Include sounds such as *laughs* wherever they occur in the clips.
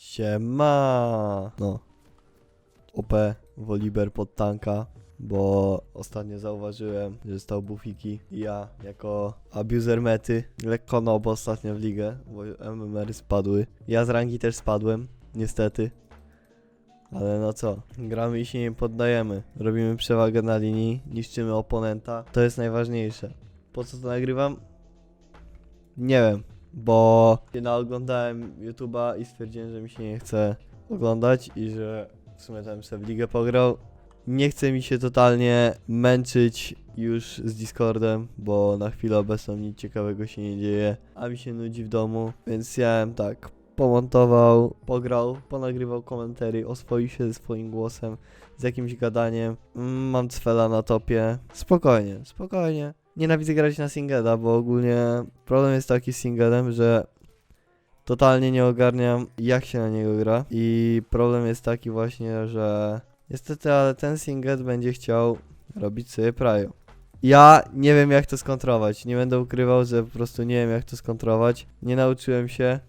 Siema. No. OP, Woliber pod tanka, bo ostatnio zauważyłem, że stał bufiki i ja jako abuser mety lekko no, bo ostatnio w ligę, bo MMR spadły. Ja z rangi też spadłem, niestety. Ale no co, gramy i się nie poddajemy. Robimy przewagę na linii, niszczymy oponenta. To jest najważniejsze. Po co to nagrywam? Nie wiem, bo się naoglądałem YouTube'a i stwierdziłem, że mi się nie chce oglądać i że w sumie tam sobie w ligę pograł. Nie chce mi się totalnie męczyć już z Discordem, bo na chwilę obecną nic ciekawego się nie dzieje, a mi się nudzi w domu, więc ja tak pomontował, pograł, ponagrywał komentary, oswoił się ze swoim głosem, z jakimś gadaniem. Mm, Mam cfela na topie. Spokojnie, spokojnie. Nienawidzę grać na singeda, bo ogólnie problem jest taki z singelem, że totalnie nie ogarniam jak się na niego gra i problem jest taki właśnie, że niestety, ale ten singlet będzie chciał robić sobie prajo. Ja nie wiem jak to skontrować, nie będę ukrywał, że po prostu nie wiem jak to skontrować, nie nauczyłem się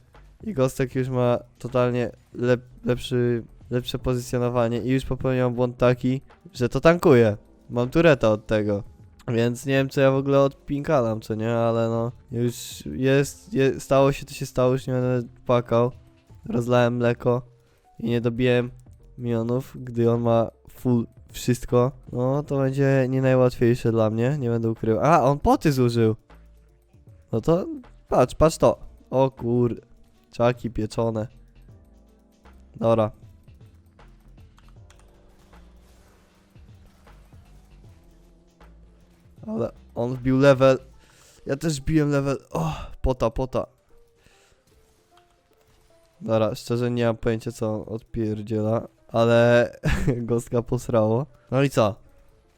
i Gostek już ma totalnie lep, lepszy, lepsze pozycjonowanie i już popełniam błąd taki, że to tankuje. Mam tureta od tego. Więc nie wiem, co ja w ogóle odpinkalam, co nie, ale no, już jest, je, stało się, to się stało, już nie będę płakał. Rozlałem mleko i nie dobiłem milionów, gdy on ma full wszystko. No, to będzie nie najłatwiejsze dla mnie, nie będę ukrywał. A, on poty zużył! No to, patrz, patrz to. O kur... Czaki pieczone. Dobra. Ale on wbił level. Ja też biłem level. O, pota, pota. Dobra, szczerze nie mam pojęcia co on odpierdziela, ale *laughs* gostka posrało. No i co?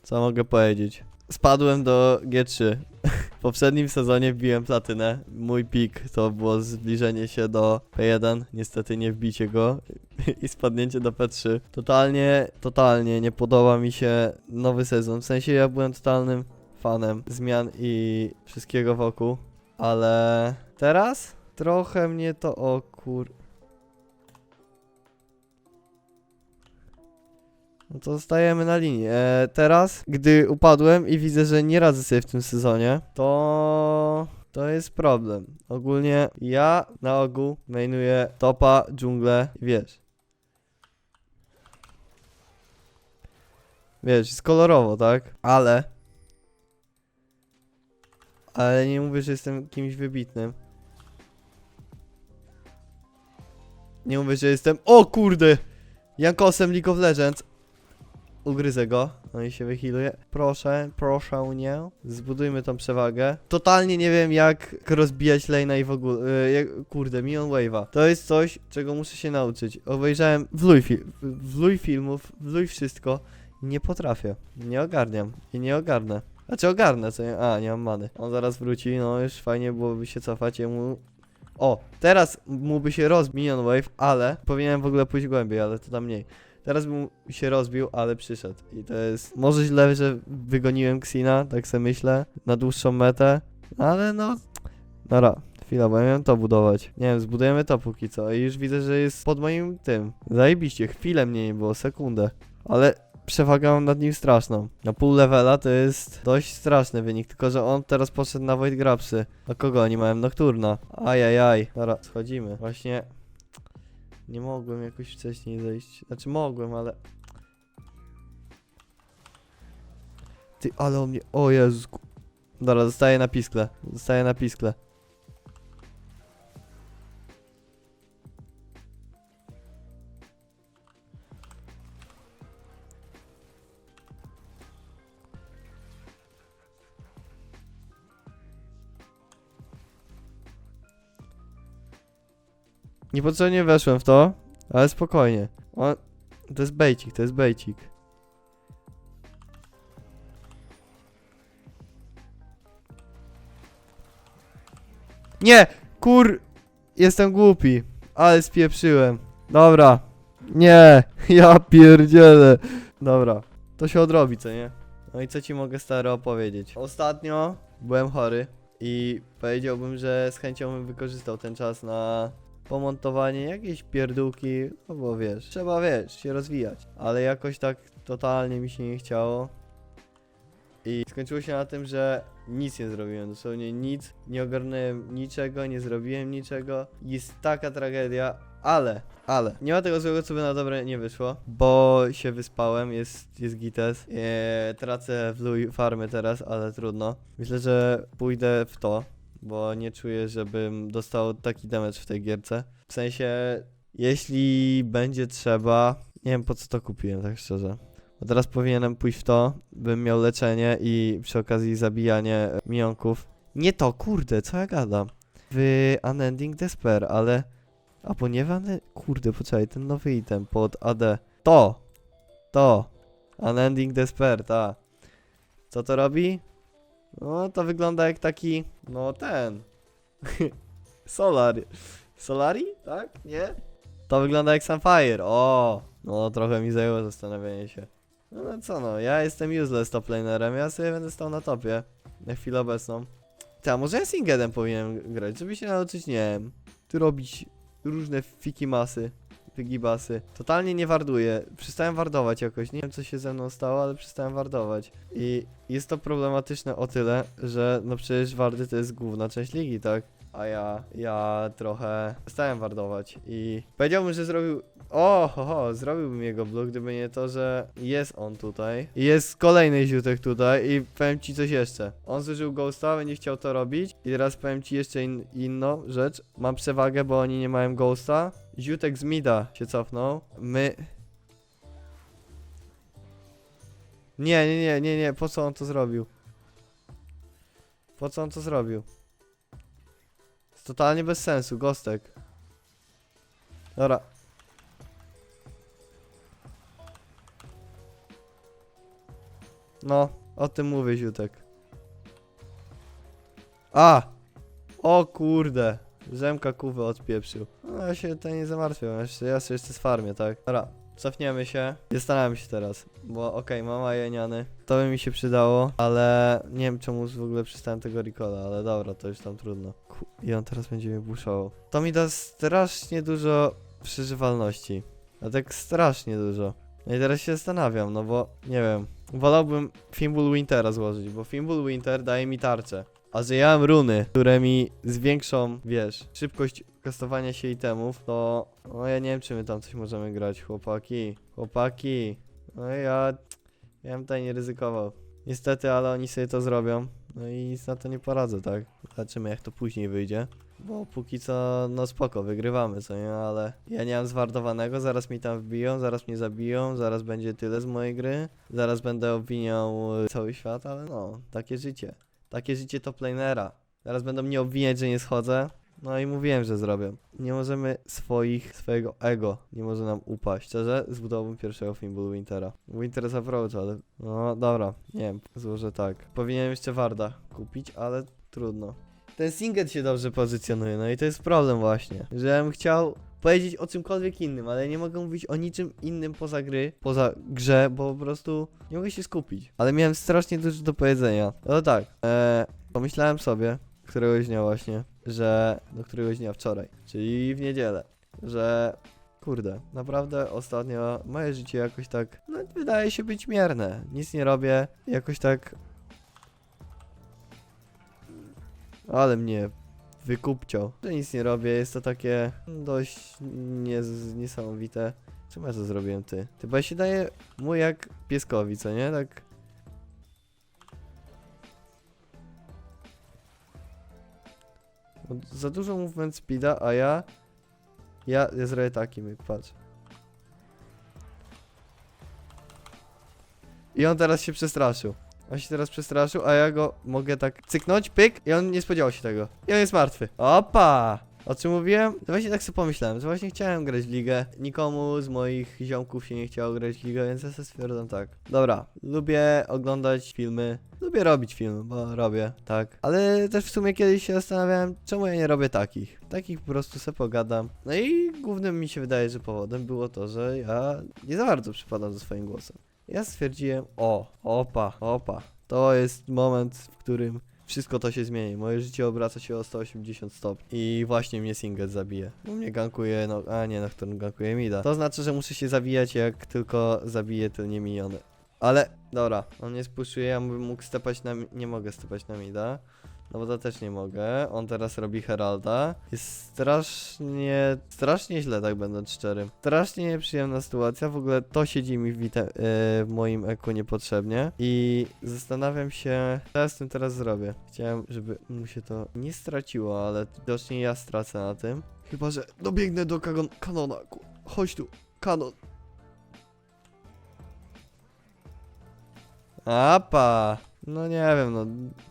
Co mogę powiedzieć? Spadłem do G3. *laughs* W poprzednim sezonie wbiłem platynę. Mój pik to było zbliżenie się do P1. Niestety nie wbicie go *laughs* i spadnięcie do P3. Totalnie, totalnie nie podoba mi się nowy sezon. W sensie ja byłem totalnym fanem zmian i wszystkiego wokół, ale teraz trochę mnie to o kur... No to zostajemy na linii. E, teraz, gdy upadłem i widzę, że nie radzę sobie w tym sezonie, to... To jest problem. Ogólnie ja na ogół mainuję topa, dżunglę, wiesz. Wiesz, jest kolorowo, tak? Ale... Ale nie mówię, że jestem kimś wybitnym. Nie mówię, że jestem... O kurde! Jankosem League of Legends. Ugryzę go. No i się wychiluje. Proszę, proszę nie. Zbudujmy tą przewagę. Totalnie nie wiem jak rozbijać lane'a i w ogóle... y, jak, kurde, Million Wave'a. To jest coś, czego muszę się nauczyć. Obejrzałem wluj, fi wluj filmów, wluj wszystko. Nie potrafię. Nie ogarniam. I nie ogarnę. Znaczy ogarnę, co nie? A, nie mam many. On zaraz wróci, no już fajnie byłoby się cofać jemu... O, teraz mu by się rozbił Minion Wave, ale powinienem w ogóle pójść głębiej, ale to tam mniej. Teraz by mu się rozbił, ale przyszedł. I to jest... Może źle, że wygoniłem Xina, tak sobie myślę, na dłuższą metę, ale no... Dobra, chwila, bo ja miałem to budować. Nie wiem, zbudujemy to póki co i już widzę, że jest pod moim tym. Zajebiście, chwilę mnie nie było, sekundę. Ale przewagę nad nim straszną. Na pół levela to jest dość straszny wynik, tylko że on teraz poszedł na Void Grapsy. A kogo oni mają? Nocturna. Ajajaj. Dobra, schodzimy. Właśnie nie mogłem jakoś wcześniej zejść. Znaczy mogłem, ale... Ty, ale on mnie... O Jezus. ku- Dobra, zostaję na piskle. Zostaję na piskle. Niepotrzebnie weszłem w to, ale spokojnie. On... To jest bejcik, to jest bejcik. Nie! Kur... Jestem głupi. Ale spieprzyłem. Dobra. Nie! *laughs* Ja pierdzielę. Dobra. To się odrobi, co nie? No i co ci mogę stary opowiedzieć? Ostatnio byłem chory i powiedziałbym, że z chęcią bym wykorzystał ten czas na pomontowanie, jakieś pierdółki, no bo wiesz, trzeba wiesz, się rozwijać. Ale jakoś tak totalnie mi się nie chciało. I skończyło się na tym, że nic nie zrobiłem, dosłownie nic, nie ogarnąłem niczego, nie zrobiłem niczego. Jest taka tragedia, ale, ale, nie ma tego złego, co by na dobre nie wyszło, bo się wyspałem, jest, jest gites. Eee, tracę w farmy teraz, ale trudno. Myślę, że pójdę w to, bo nie czuję, żebym dostał taki damage w tej gierce. W sensie, jeśli będzie trzeba, nie wiem po co to kupiłem, tak szczerze. Bo teraz powinienem pójść w to, bym miał leczenie i przy okazji zabijanie e, minionków. Nie to, kurde, co ja gadam. W Unending Despair, ale... A Unending... Kurde, poczekaj, ten nowy item pod AD. To! To! Unending Despair, ta. Co to robi? No, to wygląda jak taki... No, ten... *laughs* Solar. Solari? Tak? Nie? To wygląda jak Sunfire. O! No, trochę mi zajęło zastanawianie się. No, no co no, ja jestem useless top lanerem, ja sobie będę stał na topie. Na chwilę obecną. Ta, może ja Singedem powinienem grać, żeby się nauczyć, nie wiem, tu robić różne fiki masy, wygibasy. Totalnie nie warduję, przestałem wardować jakoś, nie wiem co się ze mną stało, ale przestałem wardować. I jest to problematyczne o tyle, że no przecież wardy to jest główna część ligi, tak? A ja, ja trochę przestałem wardować i powiedziałbym, że zrobił o, ho, ho, zrobiłbym jego blok, gdyby nie to, że jest on tutaj. Jest kolejny ziutek tutaj i powiem ci coś jeszcze. On zużył ghosta, będzie chciał to robić. I teraz powiem ci jeszcze in, inną rzecz. Mam przewagę, bo oni nie mają ghosta. Ziutek z mida się cofnął. My... Nie, nie, nie, nie, nie, po co on to zrobił? Po co on to zrobił? Jest totalnie bez sensu, gostek. Dobra, No, o tym mówię, Ziutek. A! O kurde! Rzemka kuwę odpieprzył. No ja się tutaj nie zamartwiam, jeszcze, ja sobie jeszcze z farmie, tak? Dobra, cofniemy się. Zastanawiam się teraz, bo okej, mama jeniany. To by mi się przydało, ale nie wiem czemu w ogóle przystałem tego Ricola, ale dobra, to już tam trudno. Ku- I on teraz będzie mnie buszował. To mi da strasznie dużo przeżywalności. A tak strasznie dużo. No i teraz się zastanawiam, no bo nie wiem. Wolałbym Fimbul Wintera złożyć, bo Fimbul Winter daje mi tarczę. A że ja mam runy, które mi zwiększą, wiesz, szybkość kastowania się itemów, to no ja nie wiem, czy my tam coś możemy grać, chłopaki. Chłopaki. No ja, ja bym tutaj nie ryzykował. Niestety, ale oni sobie to zrobią. No i nic na to nie poradzę, tak? Zobaczymy, jak to później wyjdzie. Bo póki co, no spoko, wygrywamy, co nie? Ale ja nie mam zwardowanego, zaraz mi tam wbiją, zaraz mnie zabiją, zaraz będzie tyle z mojej gry, zaraz będę obwiniał cały świat, ale no, takie życie. Takie życie toplanera. Zaraz będą mnie obwiniać, że nie schodzę. No i mówiłem, że zrobię. Nie możemy swoich, swojego ego nie może nam upaść. Szczerze, zbudowałbym pierwszego Fimbul Wintera. Winter is approach, ale... No dobra, nie wiem, złożę tak. Powinienem jeszcze Warda kupić, ale trudno. Ten Singet się dobrze pozycjonuje, no i to jest problem właśnie. Że ja bym chciał powiedzieć o czymkolwiek innym, ale nie mogę mówić o niczym innym poza gry, poza grze, bo po prostu nie mogę się skupić. Ale miałem strasznie dużo do powiedzenia. No tak, e, pomyślałem sobie, któregoś dnia właśnie, że, do któregoś dnia wczoraj, czyli w niedzielę, że kurde, naprawdę ostatnio moje życie jakoś tak, no wydaje się być mierne. Nic nie robię, jakoś tak... Ale mnie wykupcio, że nic nie robię, jest to takie dość niesamowite. Czemu ja to zrobiłem ty? Ty bo ja się daje mu jak pieskowi, co nie? Tak... Za dużo movement speeda, a ja... Ja, ja zrobię taki myk, patrz. I on teraz się przestraszył. On się teraz przestraszył, a ja go mogę tak cyknąć, pyk, i on nie spodziewał się tego. I on jest martwy. Opa! O czym mówiłem? To właśnie tak sobie pomyślałem, że właśnie chciałem grać ligę. Nikomu z moich ziomków się nie chciało grać ligę, więc ja sobie stwierdzam tak. Dobra, lubię oglądać filmy, lubię robić filmy, bo robię, tak. Ale też w sumie kiedyś się zastanawiałem, czemu ja nie robię takich. Takich po prostu sobie pogadam. No i głównym mi się wydaje, że powodem było to, że ja nie za bardzo przypadam ze swoim głosem. Ja stwierdziłem, o, opa, opa, to jest moment, w którym wszystko to się zmieni. Moje życie obraca się o 180 stopni. I właśnie mnie Singet zabije. Bo mnie gankuje, no, a nie, Nocturne gankuje Mida. To znaczy, że muszę się zabijać, jak tylko zabiję tylnie miniony. Ale, dobra, on nie spuszczuje, ja bym mógł stepać na... Nie mogę stepać na Mida. No bo to też nie mogę. On teraz robi Heralda. Jest strasznie, strasznie źle, tak będąc szczerym. Strasznie nieprzyjemna sytuacja. W ogóle to siedzi mi w, e, w moim eku niepotrzebnie. I zastanawiam się, co ja z tym teraz zrobię. Chciałem, żeby mu się to nie straciło, ale widocznie ja stracę na tym. Chyba, że dobiegnę do kagon- kanona. Ku- Chodź tu, kanon. Apa! No nie wiem, no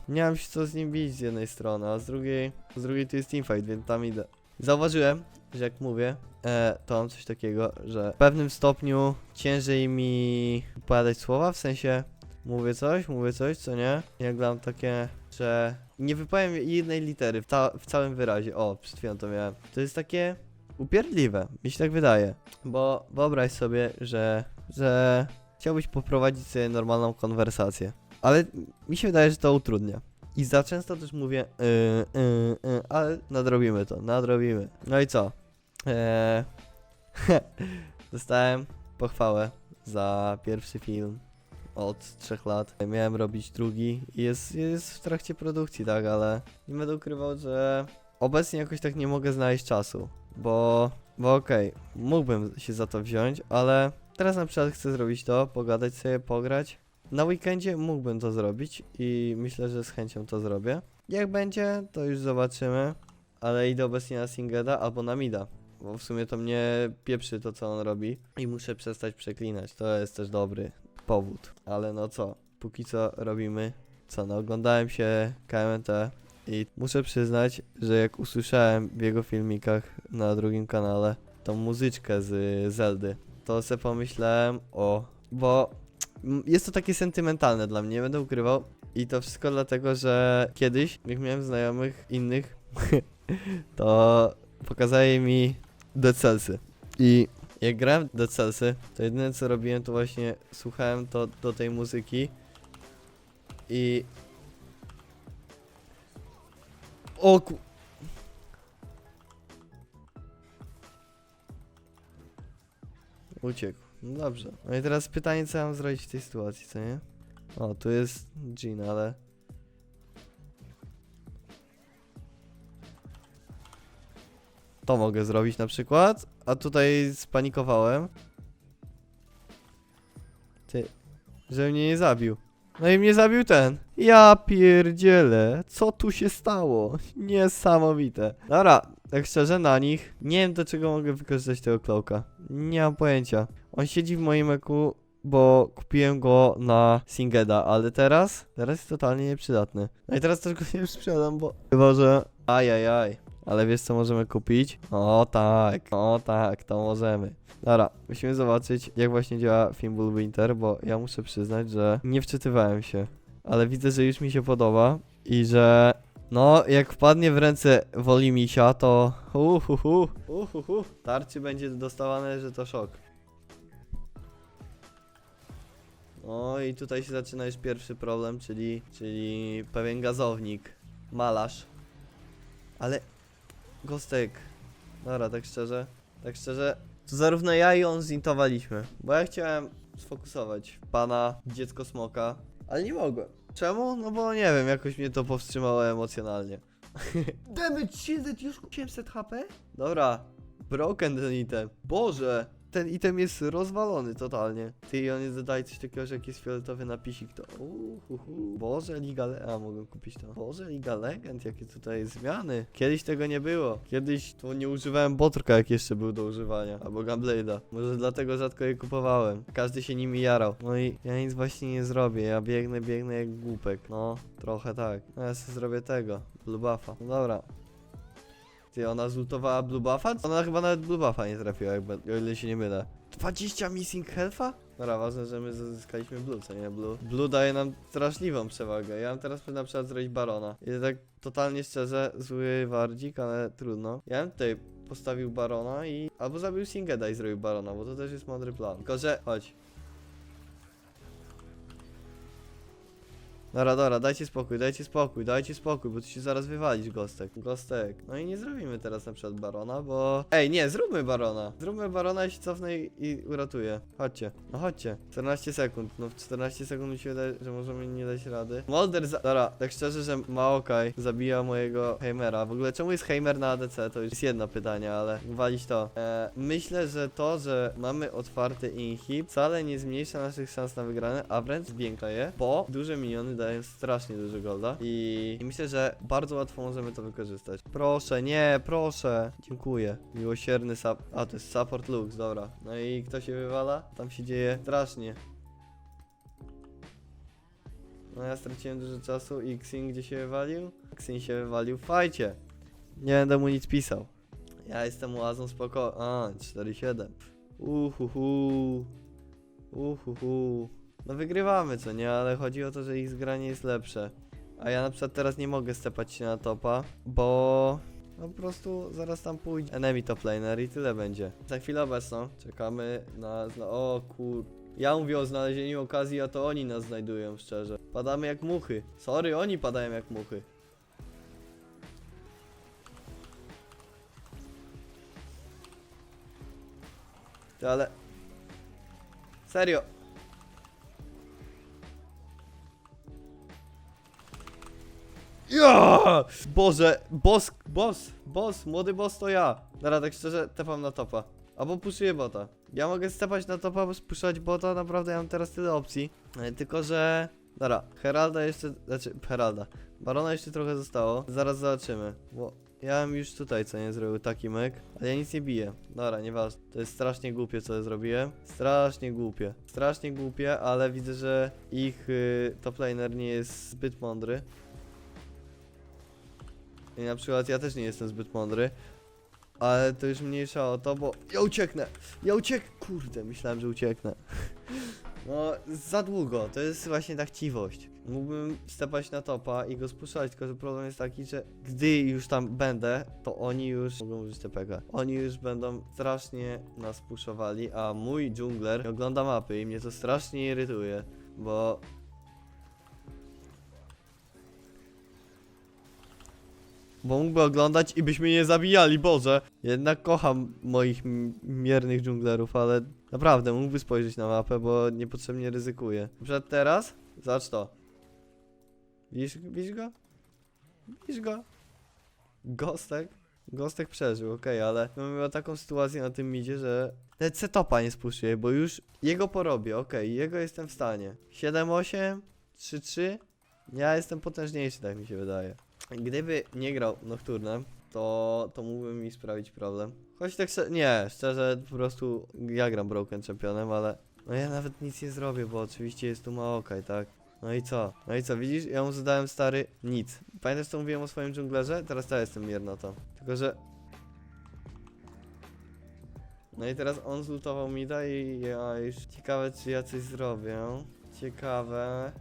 nie mam się co z nim bić z jednej strony, a z drugiej, z drugiej to jest teamfight, więc tam idę. Zauważyłem, że jak mówię, e, to mam coś takiego, że w pewnym stopniu ciężej mi opowiadać słowa, w sensie mówię coś, mówię coś, co nie? Jak mam takie, że nie wypowiem jednej litery w, w całym wyrazie. O, przed chwilą to miałem. To jest takie upierdliwe, mi się tak wydaje. Bo wyobraź sobie, że, że chciałbyś poprowadzić sobie normalną konwersację. Ale mi się wydaje, że to utrudnia. I za często też mówię, yy, yy, yy, ale nadrobimy to, nadrobimy. No i co? Eee, *laughs* dostałem pochwałę za pierwszy film od trzech lat. Miałem robić drugi i jest, jest w trakcie produkcji, tak, ale nie będę ukrywał, że obecnie jakoś tak nie mogę znaleźć czasu, bo, bo okej, mógłbym się za to wziąć, ale teraz na przykład chcę zrobić to, pogadać sobie, pograć. Na weekendzie mógłbym to zrobić i myślę, że z chęcią to zrobię. Jak będzie, to już zobaczymy, ale idę obecnie na Singeda albo na Mida. Bo w sumie to mnie pieprzy to, co on robi i muszę przestać przeklinać. To jest też dobry powód. Ale no co, póki co robimy. Co, no oglądałem się KMT i muszę przyznać, że jak usłyszałem w jego filmikach na drugim kanale tą muzyczkę z Zeldy, to se pomyślałem o... Bo jest to takie sentymentalne dla mnie, nie będę ukrywał. I to wszystko dlatego, że kiedyś, jak miałem znajomych innych, *laughs* to pokazali mi Dead Cellsy. I jak grałem Cellsy, to jedyne co robiłem, to właśnie słuchałem to do tej muzyki. I... O ku... Uciekł. No dobrze. No i teraz pytanie, co ja mam zrobić w tej sytuacji, co nie? O, tu jest Jean, ale... To mogę zrobić na przykład, a tutaj spanikowałem. Ty, że mnie nie zabił. No i mnie zabił ten. Ja pierdzielę, co tu się stało? Niesamowite. Dobra, tak szczerze na nich, nie wiem do czego mogę wykorzystać tego klołka. Nie mam pojęcia. On siedzi w moim eku, bo kupiłem go na Singeda, ale teraz, teraz jest totalnie nieprzydatny. No i teraz też go *laughs* nie sprzedam, bo chyba, że... Ajajaj. Ale wiesz co możemy kupić? O tak, o tak, to możemy. Dobra, musimy zobaczyć jak właśnie działa Fimble Winter, bo ja muszę przyznać, że nie wczytywałem się. Ale widzę, że już mi się podoba i że no, jak wpadnie w ręce Wolimisia, to uhuhu, uhuhu, tarczy będzie dostawane, że to szok. No i tutaj się zaczyna już pierwszy problem, czyli, czyli pewien gazownik, malarz. Ale Gostek, dobra, tak szczerze, tak szczerze, to zarówno ja i on zintowaliśmy, bo ja chciałem sfokusować pana dziecko smoka, ale nie mogłem. Czemu? No bo nie wiem, jakoś mnie to powstrzymało emocjonalnie. *laughs* Damage shielded już 800 HP? Dobra, broken ten item. Boże, ten item jest rozwalony totalnie. Ty i on jest dodaje coś takiego, że jak jest fioletowy napisik, to uhuhu. Boże, Liga Le... A, mogłem kupić to. Boże, Liga Legend, jakie tutaj zmiany. Kiedyś tego nie było. Kiedyś to nie używałem Botrka, jak jeszcze był do używania. Albo Gunblade'a. Może dlatego rzadko je kupowałem. Każdy się nimi jarał. No i ja nic właśnie nie zrobię. Ja biegnę, biegnę jak głupek. No, trochę tak. No ja sobie zrobię tego. Blue buffa. No dobra. Ty, ona zultowała Blue Buffa? Ona chyba nawet Blue Buffa nie trafiła, jakby, o ile się nie mylę. 20 missing health'a? Dobra, ważne, że my zyskaliśmy Blue, co nie? Blue. Blue daje nam straszliwą przewagę. Ja mam teraz na przykład zrobić Barona. I tak totalnie szczerze, zły wardzik, ale trudno. Ja bym tutaj postawił Barona i... Albo zabił Singeda i zrobił Barona, bo to też jest mądry plan. Tylko, że... Chodź. Dobra, dobra, dajcie spokój, dajcie spokój, dajcie spokój, bo tu się zaraz wywalisz, Gostek. Gostek. No i nie zrobimy teraz na przykład Barona, bo... Ej, nie, zróbmy Barona. Zróbmy Barona, jeśli cofnę i, i uratuję. Chodźcie, no chodźcie. 14 sekund, no w 14 sekund mi się wydaje, że możemy nie dać rady. Molder za... Dobra, tak szczerze, że Maokaj zabija mojego Heimera. W ogóle czemu jest Heimer na ADC? To już jest jedno pytanie, ale walić to. E, myślę, że to, że mamy otwarty inhib wcale nie zmniejsza naszych szans na wygrane, a wręcz zwiększa je, bo duże miniony dają strasznie dużo golda i, i myślę, że bardzo łatwo możemy to wykorzystać. Proszę, nie, proszę. Dziękuję. Miłosierny sap... A, to jest support lux, dobra. No i kto się wywala? Tam się dzieje strasznie. No ja straciłem dużo czasu i Xin gdzie się wywalił? Xin się wywalił w fajcie. Nie będę mu nic pisał. Ja jestem łazą spoko... A, 4-7. Uhuhu. Uhuhu. No wygrywamy, co nie? Ale chodzi o to, że ich zgranie jest lepsze. A ja na przykład teraz nie mogę stepać się na topa, bo... No po prostu zaraz tam pójdzie enemy top laner i tyle będzie. Za chwilę obecną czekamy na... O kur... Ja mówię o znalezieniu okazji, a to oni nas znajdują, szczerze. Padamy jak muchy. Sorry, oni padają jak muchy. Ale... Serio. Ja! Boże, boss, boss, boss, młody boss to ja. Dobra, tak szczerze, tepam na topa. Albo puszuję bota. Ja mogę stepać na topa, bo spuszczać bota, naprawdę ja mam teraz tyle opcji. E, Tylko, że... Dobra, Heralda jeszcze, znaczy, Heralda. Barona jeszcze trochę zostało. Zaraz zobaczymy, bo ja bym już tutaj co nie zrobił taki myk, ale ja nic nie biję. Dobra, nieważne. To jest strasznie głupie co ja zrobiłem. Strasznie głupie. Strasznie głupie, ale widzę, że ich y, top laner nie jest zbyt mądry. I na przykład ja też nie jestem zbyt mądry. Ale to już mniejsza o to, bo ja ucieknę! Ja ucieknę! Kurde, myślałem, że ucieknę. *laughs* No, za długo, to jest właśnie ta chciwość. Mógłbym stepać na topa i go spuszczać, tylko że problem jest taki, że gdy już tam będę, to oni już mogą użyć TPK. Oni już będą strasznie nas puszowali, a mój dżungler ogląda mapy i mnie to strasznie irytuje, bo Bo mógłby oglądać i byśmy nie zabijali, Boże. Jednak kocham moich miernych dżunglerów, ale naprawdę mógłby spojrzeć na mapę, bo niepotrzebnie ryzykuję. Na przykład teraz, zobacz to. Widzisz, widzisz go? Widzisz go? Gostek? Gostek przeżył, okej, ale mamy taką sytuację na tym midzie, że nawet setopa nie spuszczuje, bo już jego porobię, okej, jego jestem w stanie. 7-8, 3-3, ja jestem potężniejszy, tak mi się wydaje. Gdyby nie grał Nocturnem, to, to mógłby mi sprawić problem. Choć tak szczerze, nie, szczerze po prostu ja gram Broken Championem, ale no ja nawet nic nie zrobię, bo oczywiście jest tu Maokaj, tak? No i co? No i co, widzisz? Ja mu zadałem stary nic. Pamiętasz co mówiłem o swoim dżunglerze? Teraz ja jestem miernotą. Tylko, że... No i teraz on zlutował mida i ja już... Ciekawe czy ja coś zrobię. Ciekawe...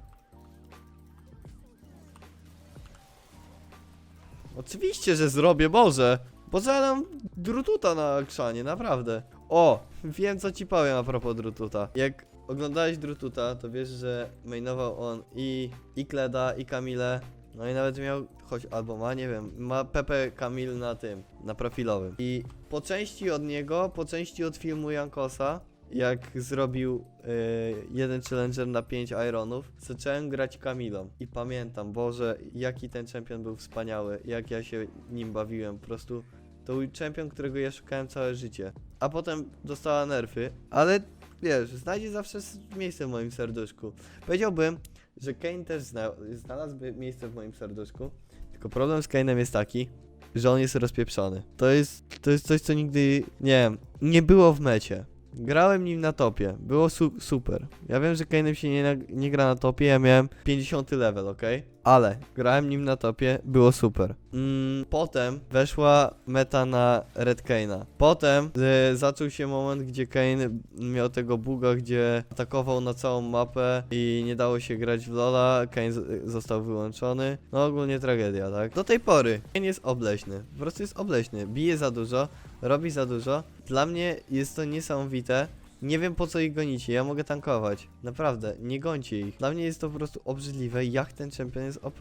Oczywiście, że zrobię, Boże! Bo zadam drututa na krzanie, naprawdę. O, wiem co ci powiem a propos drututa. Jak oglądałeś drututa, to wiesz, że mainował on i, i Kleda, i Kamilę. No i nawet miał, choć albo ma, nie wiem, ma Pepe Kamil na tym, na profilowym. I po części od niego, po części od filmu Jankosa, jak zrobił y, jeden challenger na 5 ironów, zacząłem grać Kamilą. I pamiętam, Boże, jaki ten champion był wspaniały, jak ja się nim bawiłem. Po prostu to był champion, którego ja szukałem całe życie. A potem dostała nerfy, ale wiesz, znajdzie zawsze miejsce w moim serduszku. Powiedziałbym, że Kane też zna znalazłby miejsce w moim serduszku. Tylko problem z Kane'em jest taki, że on jest rozpieprzony. To jest, to jest coś, co nigdy, nie wiem, nie było w mecie. Grałem nim na topie, było su super. Ja wiem, że Kane'em się nie, nie gra na topie, ja miałem 50 level, ok? Ale grałem nim na topie, było super. Mm, potem weszła meta na Red Kane'a. Potem e, zaczął się moment, gdzie Kane miał tego buga, gdzie atakował na całą mapę i nie dało się grać w Lola, Kane został wyłączony. No ogólnie tragedia, tak? Do tej pory Kane jest obleśny, po prostu jest obleśny, bije za dużo, robi za dużo. Dla mnie jest to niesamowite, Nie wiem po co ich gonicie, ja mogę tankować. Naprawdę, nie gońcie ich. Dla mnie jest to po prostu obrzydliwe, jak ten champion jest OP.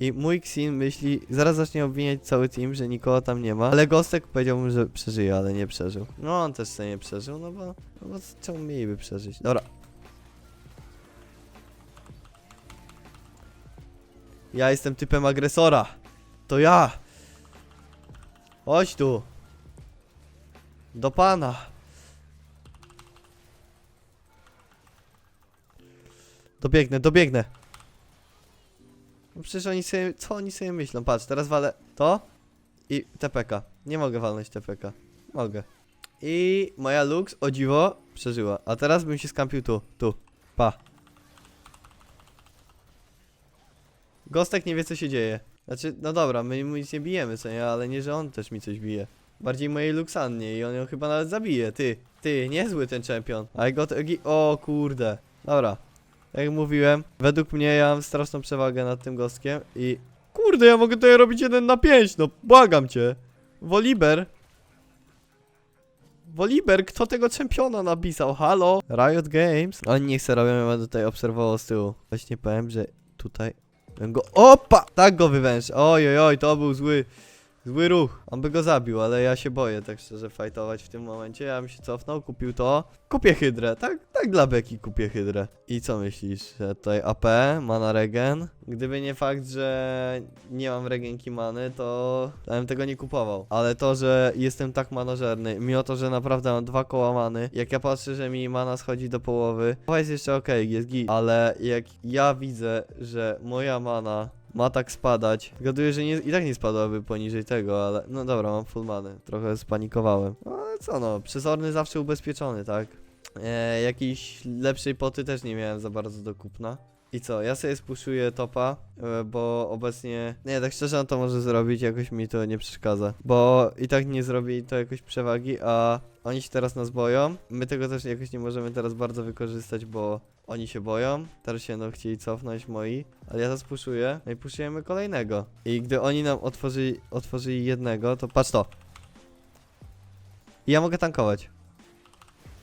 I mój Xin myśli, zaraz zacznie obwiniać cały team, że nikogo tam nie ma. Ale Gostek powiedziałbym, że przeżyje, ale nie przeżył. No on też sobie nie przeżył, no bo, no bo czemu mieliby przeżyć? Dobra. Ja jestem typem agresora. To ja. Chodź tu. Do pana. Dobiegnę, dobiegnę. No przecież oni sobie, co oni sobie myślą? Patrz, teraz walę to i TPK. Nie mogę walnąć TPK. Mogę. I moja Lux, o dziwo, przeżyła. A teraz bym się skampił tu, tu. Pa. Gostek nie wie co się dzieje. Znaczy, no dobra, my mu nic nie bijemy, co nie? Ale nie, że on też mi coś bije. Bardziej mojej Luxannie i on ją chyba nawet zabije. Ty, ty, niezły ten czempion. I got agi- O kurde. Dobra. Jak mówiłem, według mnie ja mam straszną przewagę nad tym gostkiem i... Kurde, ja mogę tutaj robić 1 na 5, no błagam cię. Woliber. Woliber, kto tego czempiona napisał? Halo? Riot Games? Oni nie chcę robią, ja będę tutaj obserwował z tyłu. Właśnie powiem, że tutaj... Go... Opa! Tak go wywęż. Oj, oj, oj, to był zły... Zły ruch. On by go zabił, ale ja się boję tak szczerze fajtować w tym momencie. Ja bym się cofnął, kupił to. Kupię hydrę, tak, tak dla beki kupię hydrę. I co myślisz? Że tutaj AP, mana regen? Gdyby nie fakt, że nie mam regenki many, to ja bym tego nie kupował. Ale to, że jestem tak manożerny, mimo to, że naprawdę mam dwa koła many, jak ja patrzę, że mi mana schodzi do połowy, to jest jeszcze okej, jest git. Ale jak ja widzę, że moja mana ma tak spadać. Zgaduję, że nie, i tak nie spadłaby poniżej tego, ale no dobra, mam full many. Trochę spanikowałem. No ale co no, przezorny zawsze ubezpieczony, tak? E, jakiejś lepszej poty też nie miałem za bardzo do kupna. I co, ja sobie spuszuję topa, e, bo obecnie... Nie, tak szczerze on to może zrobić, jakoś mi to nie przeszkadza. Bo i tak nie zrobi to jakoś przewagi, a oni się teraz nas boją. My tego też jakoś nie możemy teraz bardzo wykorzystać, bo oni się boją. Teraz się będą chcieli cofnąć moi, ale ja to spuszuję. No i puszujemy kolejnego. I gdy oni nam otworzyli, otworzyli jednego, to patrz to. I ja mogę tankować.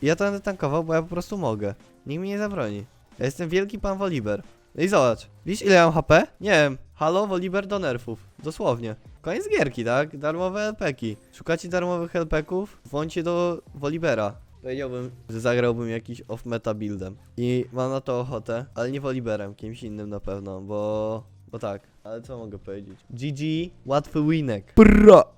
I ja to będę tankował, bo ja po prostu mogę. Nikt mi nie zabroni. Ja jestem wielki pan Woliber. I zobacz, widzisz ile mam HP? Nie wiem, halo Woliber do nerfów. Dosłownie. Koniec gierki, tak? Darmowe LPki. Szukacie darmowych LPków? Włączcie do Wolibera. Powiedziałbym, że zagrałbym jakiś off-meta buildem. I mam na to ochotę, ale nie Woliberem, kimś innym na pewno, bo... Bo tak, ale co mogę powiedzieć? GG, łatwy winek. Pro!